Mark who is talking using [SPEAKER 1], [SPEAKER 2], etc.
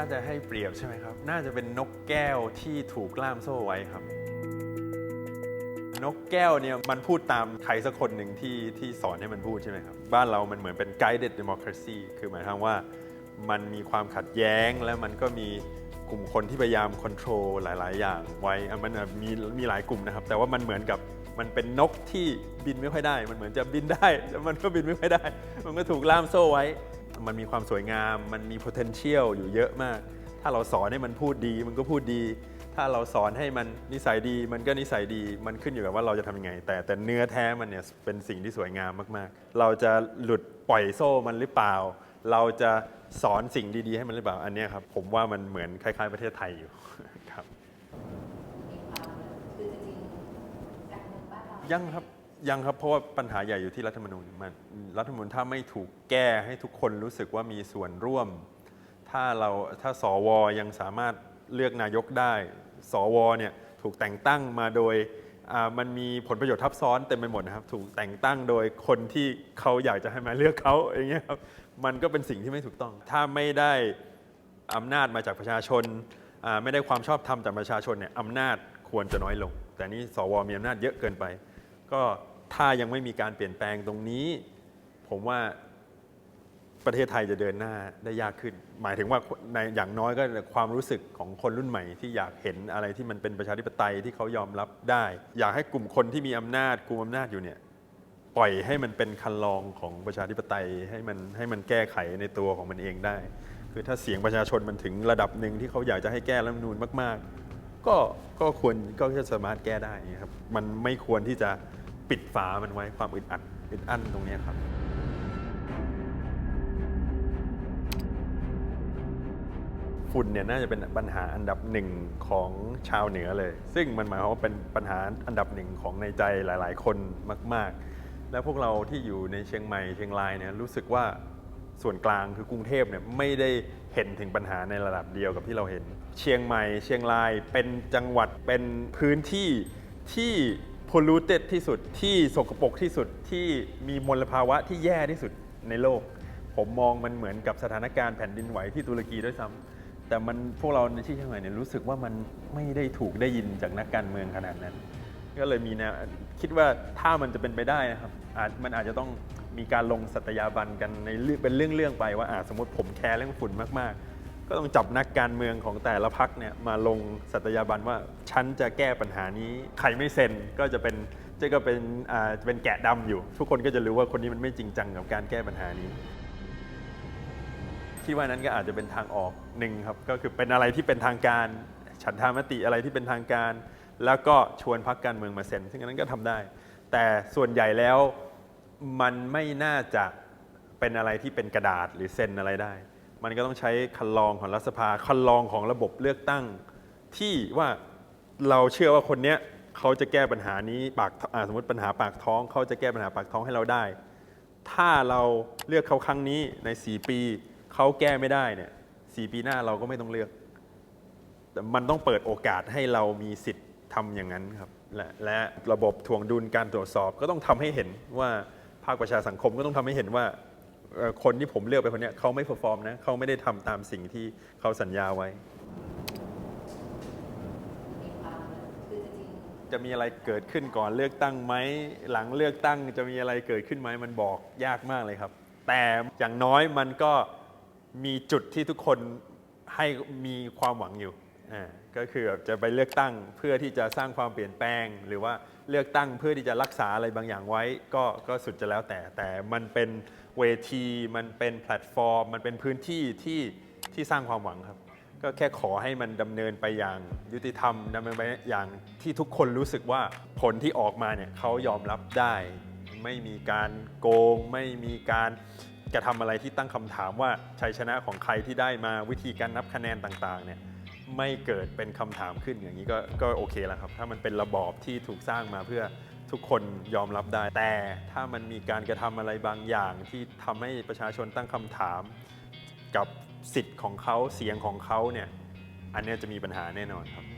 [SPEAKER 1] ถ้าจะให้เปรียบใช่ไหมครับ น่าจะเป็นนกแก้วที่ถูกล่ามโซ่ไว้ครับ นกแก้วเนี่ยมันพูดตามใครสักคนหนึ่งที่ที่สอนให้มันพูดใช่ไหมครับ บ้านเรามันเหมือนเป็น guided democracy คือหมายความว่ามันมีความขัดแย้งและมันก็มีกลุ่มคนที่พยายาม control หลาย ๆ อย่างไว้อะมันอะมีมีหลายกลุ่มนะครับ แต่ว่ามันเหมือนกับมันเป็นนกที่บินไม่ค่อยได้ มันเหมือนจะบินได้แต่มันก็บินไม่ค่อยได้ มันก็ถูกล่ามโซ่ไว้ มันมีความสวยงาม มันมี potential อยู่เยอะมาก ถ้าเราสอนให้มันพูดดี มันก็พูดดี ถ้าเราสอนให้มันนิสัยดี มันก็นิสัยดี มันขึ้นอยู่กับว่าเราจะทำยังไง แต่แต่เนื้อแท้มันเนี่ยเป็นสิ่งที่สวยงามมากๆ เราจะหลุดปล่อยโซ่มันหรือเปล่า เราจะสอนสิ่งดีๆ ให้มันหรือเปล่า อันเนี้ยครับ ผมว่ามันเหมือนคล้าย ๆ ประเทศไทยอยู่ครับยังครับ ยังครับเพราะว่าปัญหาใหญ่อยู่ที่รัฐธรรมนูญมันรัฐธรรมนูญถ้าไม่ถูกแก้ให้ทุกคนรู้สึกว่ามีส่วนร่วม ถ้าเราถ้าสวยังสามารถเลือกนายกได้ สวเนี่ยถูกแต่งตั้งมาโดยมันมีผลประโยชน์ทับซ้อนเต็มไปหมดนะครับ ถูกแต่งตั้งโดยคนที่เขาอยากจะให้มาเลือกเขาอย่างเงี้ยครับมันก็เป็นสิ่งที่ไม่ถูกต้อง ถ้าไม่ได้อำนาจมาจากประชาชนไม่ได้ความชอบธรรมจากประชาชนเนี่ยอำนาจควรจะน้อยลง แต่นี่สวมีอำนาจเยอะเกินไป ก็ถ้ายังไม่มีการเปลี่ยนแปลงตรงนี้ ผมว่าประเทศไทยจะเดินหน้าได้ยากขึ้น หมายถึงว่าในอย่างน้อยก็ความรู้สึกของคนรุ่นใหม่ ที่อยากเห็นอะไรที่มันเป็นประชาธิปไตยที่เขายอมรับได้ อยากให้กลุ่มคนที่มีอำนาจกลุ่มอำนาจอยู่เนี่ยปล่อยให้มันเป็นคันลองของประชาธิปไตยให้มันให้มันแก้ไขในตัวของมันเองได้ คือถ้าเสียงประชาชนมันถึงระดับหนึ่งที่เขาอยากจะให้แก้รัฐมนูญมาก ๆ ก็ก็ควรก็จะสามารถแก้ได้ครับ มันไม่ควรที่จะปิดฝามันไว้ความอึดอัดอึดอั้นตรงนี้ครับ ฝุ่นเนี่ยน่าจะเป็นปัญหาอันดับหนึ่งของชาวเหนือเลย ซึ่งมันหมายความว่าเป็นปัญหาอันดับหนึ่งของในใจหลาย ๆ คนมาก ๆ แล้วพวกเราที่อยู่ในเชียงใหม่เชียงรายเนี่ยรู้สึกว่า ส่วนกลางคือกรุงเทพเนี่ยไม่ได้เห็นถึงปัญหาในระดับเดียวกับที่เราเห็น เชียงใหม่ เชียงรายเป็นจังหวัดเป็นพื้นที่ที่ polluted ที่สุดที่สกปรกที่สุดที่มีมลภาวะที่แย่ที่สุดในโลก ผมมองมันเหมือนกับสถานการณ์แผ่นดินไหวที่ตุรกีด้วยซ้ำแต่มันพวกเราในที่เชียงใหม่เนี่ยรู้สึกว่ามันไม่ได้ถูกได้ยินจากนักการเมืองขนาดนั้น ก็เลยมีแนวคิดว่าถ้ามันจะเป็นไปได้นะครับอาจมันอาจจะต้อง มีการลงสัตยาบันกันในเรื่องเป็นเรื่องๆไปว่าอะสมมติผมแคร์เรื่องฝุ่นมากๆ ก็ต้องจับนักการเมืองของแต่ละพักเนี่ยมาลงสัตยาบันว่าฉันจะแก้ปัญหานี้ใครไม่เซ็นก็จะเป็นจะก็เป็นอ่าจะเป็นแกะดำอยู่ ทุกคนก็จะรู้ว่าคนนี้มันไม่จริงจังกับการแก้ปัญหานี้คิดว่านั้นก็อาจจะเป็นทางออกหนึ่งครับก็คือเป็นอะไรที่เป็นทางการ ฉันทามติอะไรที่เป็นทางการ แล้วก็ชวนพักการเมืองมาเซ็นซึ่งอันนั้นก็ทำได้ แต่ส่วนใหญ่แล้ว มันไม่น่าจะเป็นอะไรที่เป็นกระดาษหรือเซ็นอะไรได้ มันก็ต้องใช้คันลองของรัฐสภาคันลองของระบบเลือกตั้ง ที่ว่าเราเชื่อว่าคนเนี้ยเขาจะแก้ปัญหานี้ปากสมมติปัญหาปากท้องเขาจะแก้ปัญหาปากท้องให้เราได้ ถ้าเราเลือกเขาครั้งนี้ใน 4 ปีเขาแก้ไม่ได้เนี่ยสปีหน้าเราก็ไม่ต้องเลือกแต่มันต้องเปิดโอกาสให้เรามีสิทธิ์ทำอย่างนั้นครับและและระบบทวงดุลการตรวจสอบก็ต้องทำให้เห็นว่าาคประชาสังคมก็ต้องทำให้เห็นว่าคนที่ผมเลือกไปคนนี้เขาไม่เ e อร์ฟอร์มนะเขาไม่ได้ทำตามสิ่งที่เขาสัญญาไว้ จะมีอะไรเกิดขึ้นก่อนเลือกตั้งไหมหลังเลือกตั้งจะมีอะไรเกิดขึ้นไหมมันบอกยากมากเลยครับ แต่อย่างน้อยมันก็มีจุดที่ทุกคนให้มีความหวังอยู่ก็คือจะไปเลือกตั้งเพื่อที่จะสร้างความเปลี่ยนแปลงหรือว่า เลือกตั้งเพื่อที่จะรักษาอะไรบางอย่างไว้ก็ก็สุดจะแล้วแต่ แต่มันเป็นเวที มันเป็นแพลตฟอร์ม มันเป็นพื้นที่ที่ที่สร้างความหวังครับ ก็แค่ขอให้มันดำเนินไปอย่างยุติธรรมดำเนินไปอย่างที่ทุกคนรู้สึกว่าผลที่ออกมาเนี่ยเขายอมรับได้ ไม่มีการโกง ไม่มีการกระทำอะไรที่ตั้งคำถามว่าชัยชนะของใครที่ได้มาวิธีการนับคะแนนต่างๆเนี่ย ไม่เกิดเป็นคำถามขึ้นอย่างนี้ก็ก็โอเคแล้วครับ ถ้ามันเป็นระบอบที่ถูกสร้างมาเพื่อทุกคนยอมรับได้ แต่ถ้ามันมีการกระทำอะไรบางอย่างที่ทำให้ประชาชนตั้งคำถาม กับสิทธิ์ของเขาเสียงของเขาเนี่ยอันนี้จะมีปัญหาแน่นอนครับ